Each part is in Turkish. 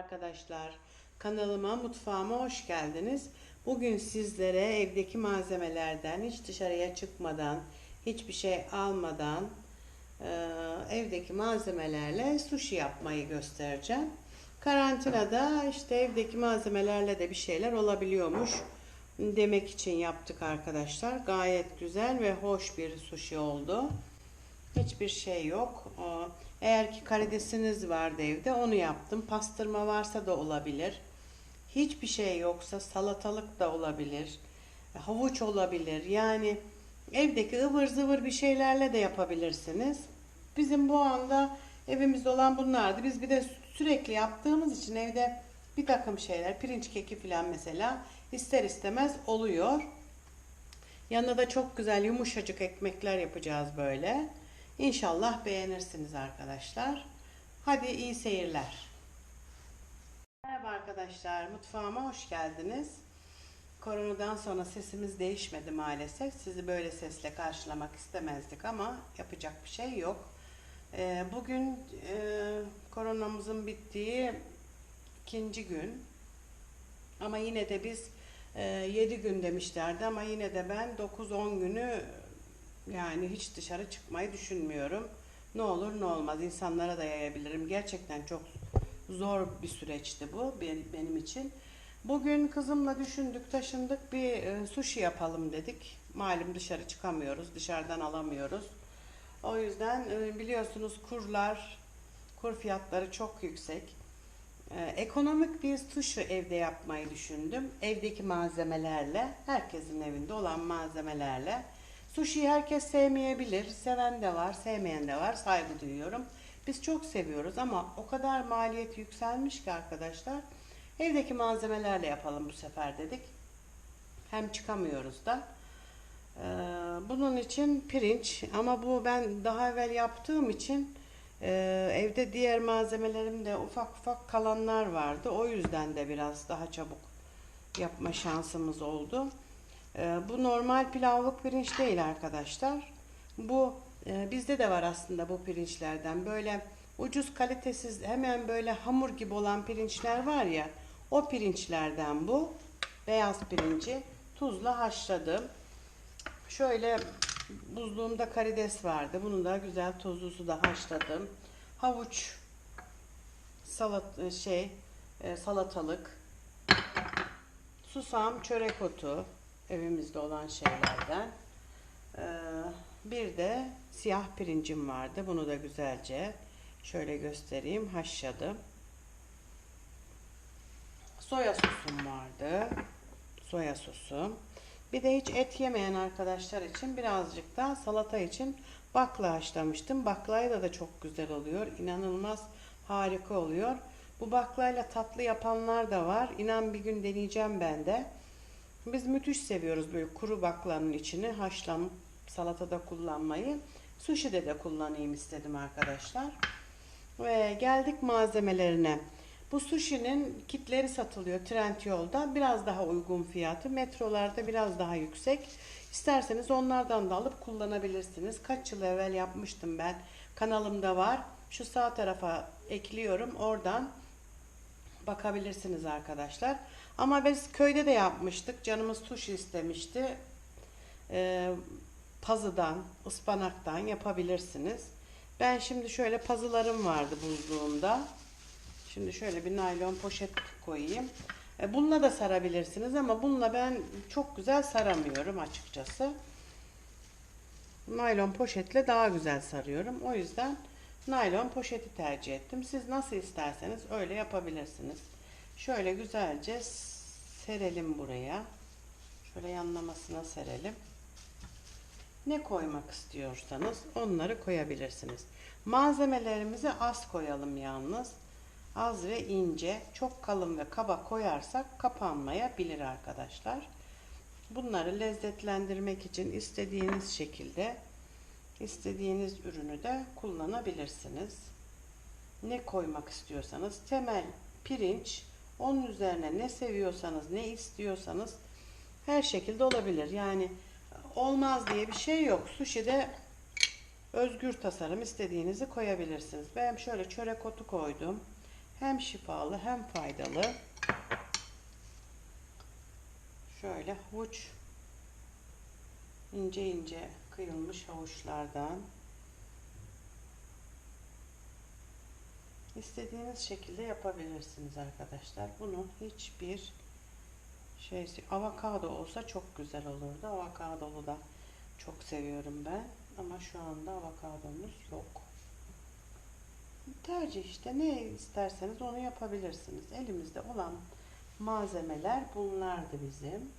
arkadaşlar. Kanalıma, mutfağıma hoş geldiniz. Bugün sizlere evdeki malzemelerden, hiç dışarıya çıkmadan, hiçbir şey almadan, e, evdeki malzemelerle sushi yapmayı göstereceğim. Karantinada işte evdeki malzemelerle de bir şeyler olabiliyormuş demek için yaptık arkadaşlar. Gayet güzel ve hoş bir sushi oldu. Hiçbir şey yok. Aa, Eğer ki karidesiniz vardı evde onu yaptım. Pastırma varsa da olabilir. Hiçbir şey yoksa salatalık da olabilir. Havuç olabilir. Yani evdeki ıvır zıvır bir şeylerle de yapabilirsiniz. Bizim bu anda evimizde olan bunlardı. Biz bir de sürekli yaptığımız için evde bir takım şeyler, pirinç keki falan mesela ister istemez oluyor. Yanına da çok güzel yumuşacık ekmekler yapacağız böyle. İnşallah beğenirsiniz arkadaşlar. Hadi iyi seyirler. Merhaba arkadaşlar, mutfağıma hoş geldiniz. Koronadan sonra sesimiz değişmedi maalesef. Sizi böyle sesle karşılamak istemezdik ama yapacak bir şey yok. Ee, Bugün e, koronamızın bittiği ikinci gün. Ama yine de biz 7 gün demişlerdi ama yine de ben 9-10 günü yani hiç dışarı çıkmayı düşünmüyorum. Ne olur ne olmaz insanlara da yayabilirim. Gerçekten çok zor bir süreçti bu benim için. Bugün kızımla düşündük, taşındık bir e, sushi yapalım dedik. Malum dışarı çıkamıyoruz, dışarıdan alamıyoruz. O yüzden e, biliyorsunuz kurlar, kur fiyatları çok yüksek. Ee, ekonomik bir sushi evde yapmayı düşündüm. Evdeki malzemelerle, herkesin evinde olan malzemelerle. Sushi'yi herkes sevmeyebilir. Seven de var, sevmeyen de var. Saygı duyuyorum. Biz çok seviyoruz ama o kadar maliyet yükselmiş ki arkadaşlar. Evdeki malzemelerle yapalım bu sefer dedik. Hem çıkamıyoruz da. Ee, bunun için pirinç ama bu ben daha evvel yaptığım için ee, evde diğer malzemelerim de ufak ufak kalanlar vardı. O yüzden de biraz daha çabuk yapma şansımız oldu. Ee, bu normal pilavlık pirinç değil arkadaşlar. Bu e, bizde de var aslında bu pirinçlerden. Böyle ucuz kalitesiz hemen böyle hamur gibi olan pirinçler var ya. O pirinçlerden bu. Beyaz pirinci tuzla haşladım. Şöyle buzluğumda karides vardı. Bunu da güzel tuzlu suda haşladım. Havuç, salat şey, e, salatalık, susam, çörek otu evimizde olan şeylerden. Ee, Bir de siyah pirincim vardı. Bunu da güzelce şöyle göstereyim. Haşladım. Soya sosum vardı. Soya sosum. Bir de hiç et yemeyen arkadaşlar için birazcık da salata için bakla haşlamıştım. Baklayla da çok güzel oluyor. İnanılmaz harika oluyor. Bu baklayla tatlı yapanlar da var. İnan bir gün deneyeceğim ben de. Biz müthiş seviyoruz böyle kuru baklanın içini haşlanıp salatada kullanmayı. Sushi'de de kullanayım istedim arkadaşlar. Ve geldik malzemelerine. Bu sushi'nin kitleri satılıyor Trendyol'da. Biraz daha uygun fiyatı. Metrolarda biraz daha yüksek. İsterseniz onlardan da alıp kullanabilirsiniz. Kaç yıl evvel yapmıştım ben. Kanalımda var. Şu sağ tarafa ekliyorum. Oradan bakabilirsiniz arkadaşlar. Ama biz köyde de yapmıştık. Canımız sushi istemişti. Ee, pazıdan, ıspanaktan yapabilirsiniz. Ben şimdi şöyle pazılarım vardı buzluğumda. Şimdi şöyle bir naylon poşet koyayım. E, Bununla da sarabilirsiniz ama bununla ben çok güzel saramıyorum açıkçası. Naylon poşetle daha güzel sarıyorum. O yüzden naylon poşeti tercih ettim. Siz nasıl isterseniz öyle yapabilirsiniz. Şöyle güzelce serelim buraya. Şöyle yanlamasına serelim. Ne koymak istiyorsanız onları koyabilirsiniz. Malzemelerimizi az koyalım yalnız az ve ince, çok kalın ve kaba koyarsak kapanmayabilir arkadaşlar. Bunları lezzetlendirmek için istediğiniz şekilde istediğiniz ürünü de kullanabilirsiniz. Ne koymak istiyorsanız temel pirinç, onun üzerine ne seviyorsanız, ne istiyorsanız her şekilde olabilir. Yani olmaz diye bir şey yok. Sushi'de özgür tasarım istediğinizi koyabilirsiniz. Ben şöyle çörek otu koydum. Hem şifalı hem faydalı. Şöyle havuç ince ince kıyılmış havuçlardan istediğiniz şekilde yapabilirsiniz arkadaşlar. Bunun hiçbir şeysi avokado olsa çok güzel olurdu. Avokadolu da çok seviyorum ben ama şu anda avokadomuz yok. Tercih işte ne isterseniz onu yapabilirsiniz. Elimizde olan malzemeler bunlardı bizim.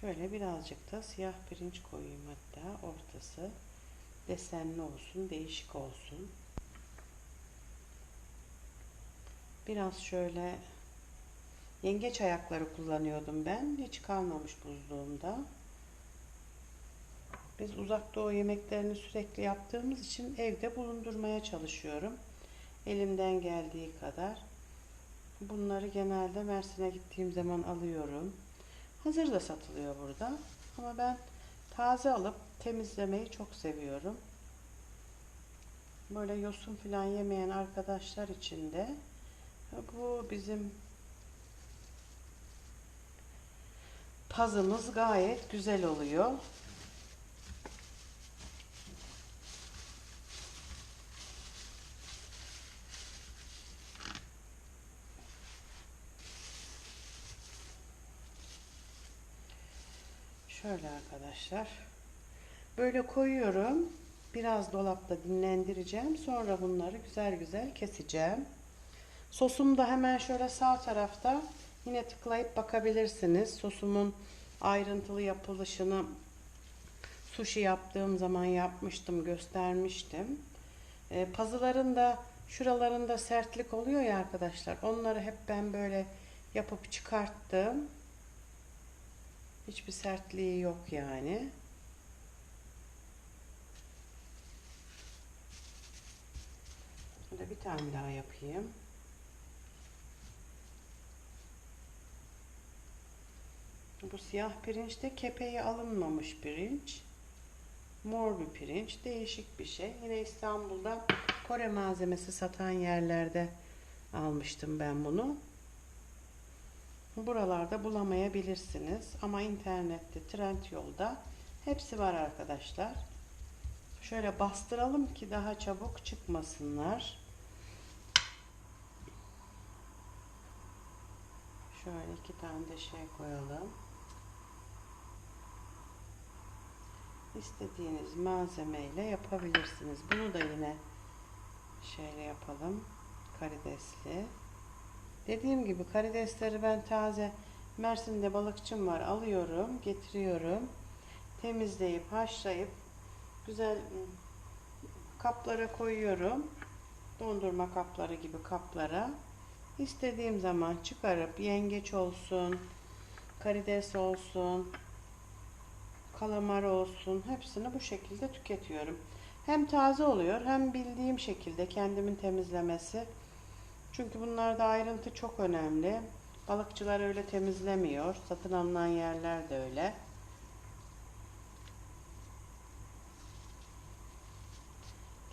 Şöyle birazcık da siyah pirinç koyayım hatta ortası desenli olsun, değişik olsun. Biraz şöyle yengeç ayakları kullanıyordum ben. Hiç kalmamış buzluğumda. Biz uzak doğu yemeklerini sürekli yaptığımız için evde bulundurmaya çalışıyorum. Elimden geldiği kadar. Bunları genelde Mersin'e gittiğim zaman alıyorum. Hazır da satılıyor burada. Ama ben taze alıp temizlemeyi çok seviyorum. Böyle yosun falan yemeyen arkadaşlar için de bu bizim pazımız gayet güzel oluyor. Şöyle arkadaşlar. Böyle koyuyorum. Biraz dolapta dinlendireceğim. Sonra bunları güzel güzel keseceğim. Sosum da hemen şöyle sağ tarafta. Yine tıklayıp bakabilirsiniz. Sosumun ayrıntılı yapılışını sushi yaptığım zaman yapmıştım, göstermiştim. E, pazıların da şuralarında sertlik oluyor ya arkadaşlar. Onları hep ben böyle yapıp çıkarttım. Hiçbir sertliği yok yani. Şöyle bir tane daha yapayım. Bu siyah pirinçte kepeği alınmamış pirinç. Mor bir pirinç. Değişik bir şey. Yine İstanbul'da Kore malzemesi satan yerlerde almıştım ben bunu. Buralarda bulamayabilirsiniz. Ama internette, Trendyol'da hepsi var arkadaşlar. Şöyle bastıralım ki daha çabuk çıkmasınlar. Şöyle iki tane de şey koyalım. İstediğiniz malzemeyle yapabilirsiniz. Bunu da yine şöyle yapalım. Karidesli. Dediğim gibi karidesleri ben taze Mersin'de balıkçım var. Alıyorum, getiriyorum. Temizleyip, haşlayıp güzel kaplara koyuyorum. Dondurma kapları gibi kaplara. İstediğim zaman çıkarıp yengeç olsun, karides olsun, kalamar olsun hepsini bu şekilde tüketiyorum. Hem taze oluyor hem bildiğim şekilde kendimin temizlemesi. Çünkü bunlarda ayrıntı çok önemli. Balıkçılar öyle temizlemiyor. Satın alınan yerler de öyle.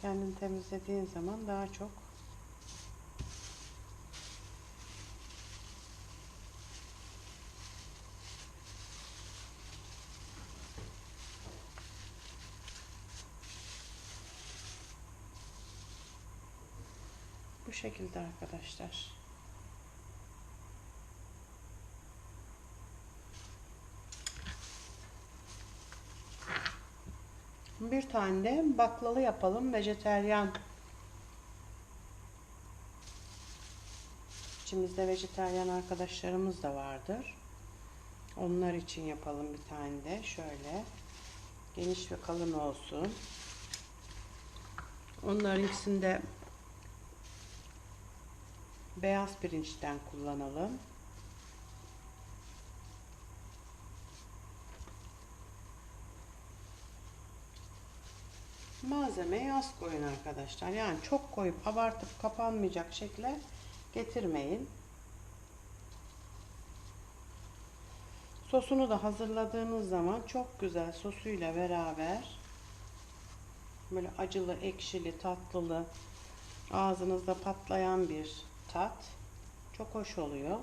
Kendin temizlediğin zaman daha çok şekilde arkadaşlar. Bir tane de baklalı yapalım. Vejeteryan. İçimizde vejeteryan arkadaşlarımız da vardır. Onlar için yapalım bir tane de. Şöyle geniş ve kalın olsun. Onların ikisinde beyaz pirinçten kullanalım. Malzemeyi az koyun arkadaşlar. Yani çok koyup abartıp kapanmayacak şekle getirmeyin. Sosunu da hazırladığınız zaman çok güzel sosuyla beraber böyle acılı, ekşili, tatlılı ağzınızda patlayan bir tat. Çok hoş oluyor.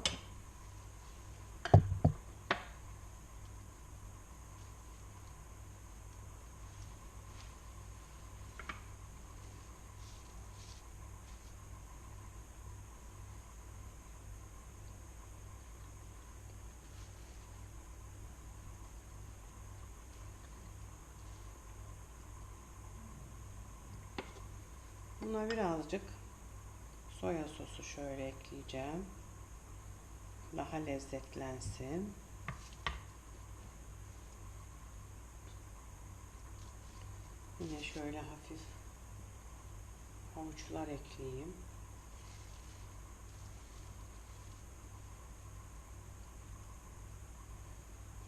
Buna birazcık soya sosu şöyle ekleyeceğim. Daha lezzetlensin. Yine şöyle hafif havuçlar ekleyeyim.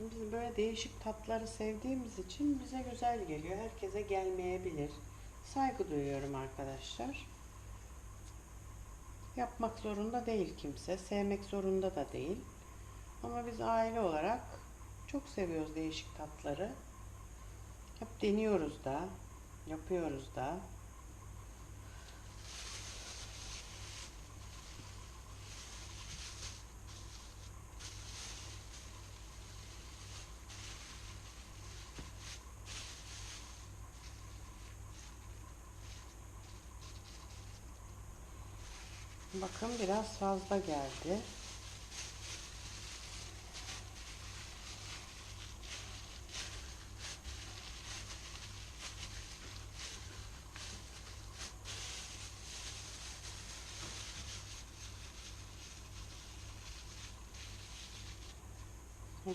Biz böyle değişik tatları sevdiğimiz için bize güzel geliyor. Herkese gelmeyebilir. Saygı duyuyorum arkadaşlar. Yapmak zorunda değil kimse. Sevmek zorunda da değil. Ama biz aile olarak çok seviyoruz değişik tatları. Hep deniyoruz da, yapıyoruz da. Bakın biraz fazla geldi.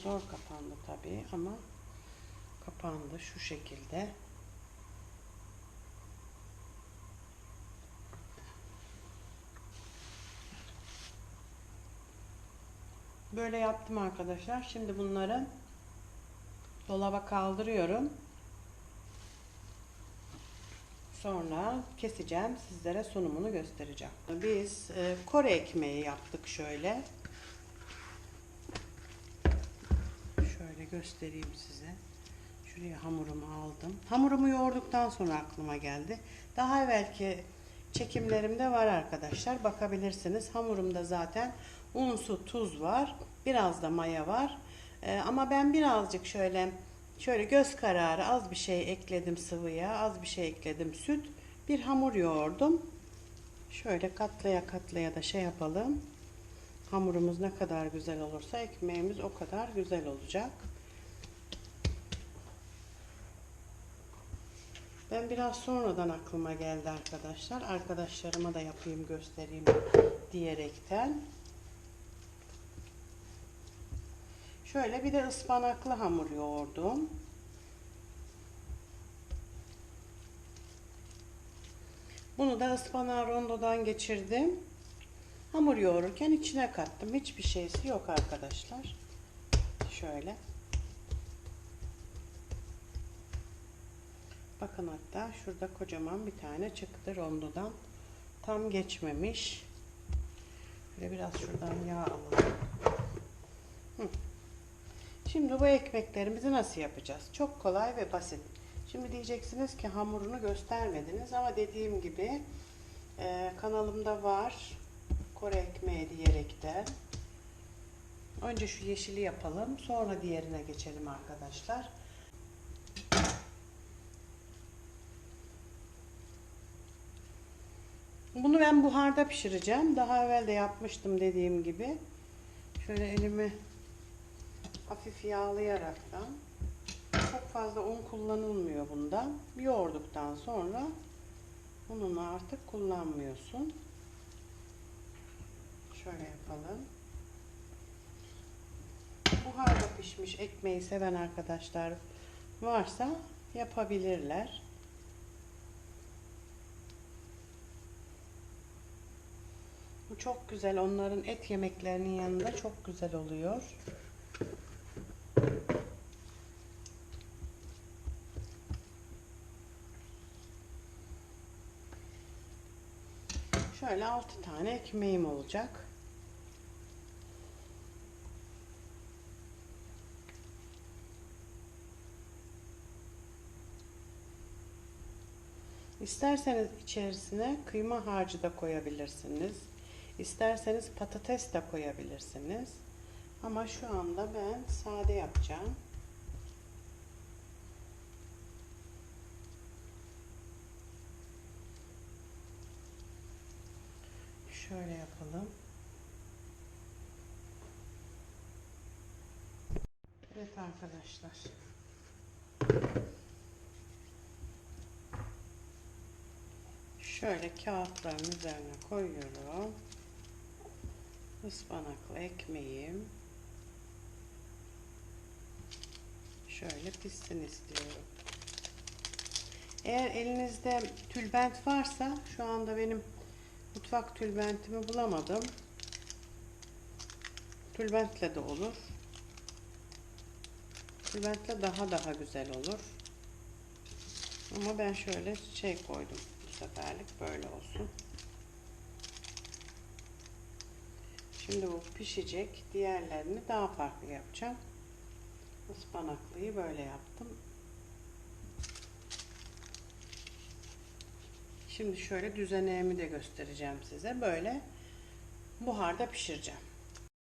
Zor kapandı tabii ama kapandı şu şekilde. Böyle yaptım arkadaşlar. Şimdi bunları dolaba kaldırıyorum. Sonra keseceğim. Sizlere sunumunu göstereceğim. Biz e, Kore ekmeği yaptık şöyle. Şöyle göstereyim size. Şuraya hamurumu aldım. Hamurumu yoğurduktan sonra aklıma geldi. Daha evvelki çekimlerimde var arkadaşlar. Bakabilirsiniz. Hamurumda zaten un, su, tuz var. Biraz da maya var. Ee, ama ben birazcık şöyle şöyle göz kararı az bir şey ekledim sıvıya. Az bir şey ekledim süt. Bir hamur yoğurdum. Şöyle katlaya katlaya da şey yapalım. Hamurumuz ne kadar güzel olursa ekmeğimiz o kadar güzel olacak. Ben biraz sonradan aklıma geldi arkadaşlar. Arkadaşlarıma da yapayım göstereyim diyerekten. Şöyle bir de ıspanaklı hamur yoğurdum. Bunu da ıspanağı rondodan geçirdim. Hamur yoğururken içine kattım. Hiçbir şeysi yok arkadaşlar. Şöyle. Bakın hatta şurada kocaman bir tane çıktı rondodan. Tam geçmemiş. Şöyle biraz şuradan yağ alalım. Hı. Şimdi bu ekmeklerimizi nasıl yapacağız? Çok kolay ve basit. Şimdi diyeceksiniz ki hamurunu göstermediniz ama dediğim gibi e, kanalımda var. Kore ekmeği diyerekten. Önce şu yeşili yapalım. Sonra diğerine geçelim arkadaşlar. Bunu ben buharda pişireceğim. Daha evvel de yapmıştım dediğim gibi. Şöyle elimi hafif yağlayaraktan çok fazla un kullanılmıyor bunda. Yoğurduktan sonra ununu artık kullanmıyorsun. Şöyle yapalım. Buharda pişmiş ekmeği seven arkadaşlar varsa yapabilirler. Bu çok güzel. Onların et yemeklerinin yanında çok güzel oluyor. Şöyle 6 tane ekmeğim olacak. İsterseniz içerisine kıyma harcı da koyabilirsiniz. İsterseniz patates de koyabilirsiniz. Ama şu anda ben sade yapacağım. Şöyle yapalım. Evet arkadaşlar. Şöyle kağıtların üzerine koyuyorum. Ispanaklı ekmeğim. Şöyle pişsin istiyorum. Eğer elinizde tülbent varsa şu anda benim mutfak tülbentimi bulamadım. Tülbentle de olur. Tülbentle daha daha güzel olur. Ama ben şöyle şey koydum. Bu seferlik böyle olsun. Şimdi bu pişecek. Diğerlerini daha farklı yapacağım. Ispanaklıyı böyle yaptım. Şimdi şöyle düzeneğimi de göstereceğim size. Böyle buharda pişireceğim.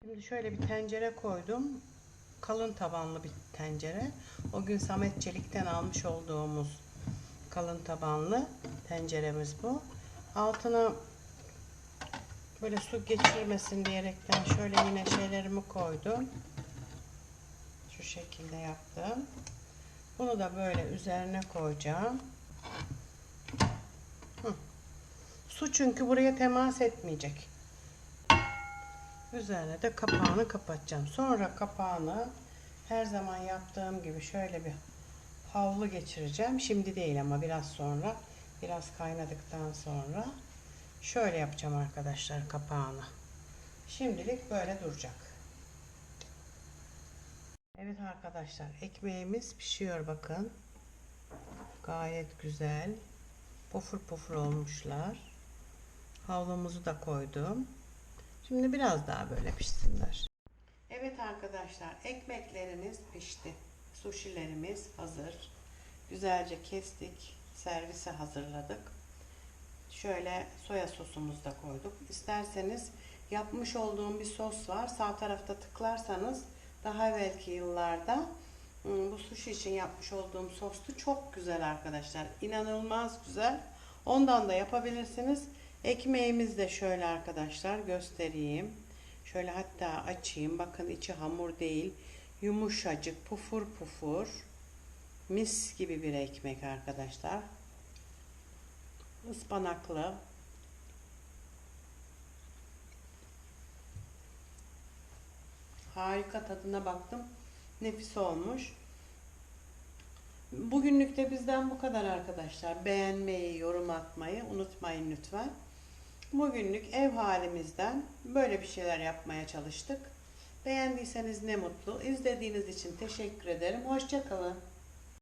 Şimdi şöyle bir tencere koydum. Kalın tabanlı bir tencere. O gün Samet Çelik'ten almış olduğumuz kalın tabanlı tenceremiz bu. Altına böyle su geçirmesin diyerekten şöyle yine şeylerimi koydum. Şu şekilde yaptım. Bunu da böyle üzerine koyacağım. Su çünkü buraya temas etmeyecek. Üzerine de kapağını kapatacağım. Sonra kapağını her zaman yaptığım gibi şöyle bir havlu geçireceğim. Şimdi değil ama biraz sonra. Biraz kaynadıktan sonra. Şöyle yapacağım arkadaşlar kapağını. Şimdilik böyle duracak. Evet arkadaşlar ekmeğimiz pişiyor bakın. Gayet güzel. Pofur pofur olmuşlar. Havlumuzu da koydum. Şimdi biraz daha böyle pişsinler. Evet arkadaşlar ekmeklerimiz pişti. Suşilerimiz hazır. Güzelce kestik. Servise hazırladık. Şöyle soya sosumuzu da koyduk. İsterseniz yapmış olduğum bir sos var. Sağ tarafta tıklarsanız daha evvelki yıllarda ım, bu sushi için yapmış olduğum sostu çok güzel arkadaşlar. İnanılmaz güzel. Ondan da yapabilirsiniz. Ekmeğimiz de şöyle arkadaşlar göstereyim. Şöyle hatta açayım. Bakın içi hamur değil. Yumuşacık, pufur pufur. Mis gibi bir ekmek arkadaşlar. Ispanaklı. Harika tadına baktım. Nefis olmuş. Bugünlük de bizden bu kadar arkadaşlar. Beğenmeyi, yorum atmayı unutmayın lütfen. Bugünlük ev halimizden böyle bir şeyler yapmaya çalıştık. Beğendiyseniz ne mutlu. İzlediğiniz için teşekkür ederim. Hoşçakalın.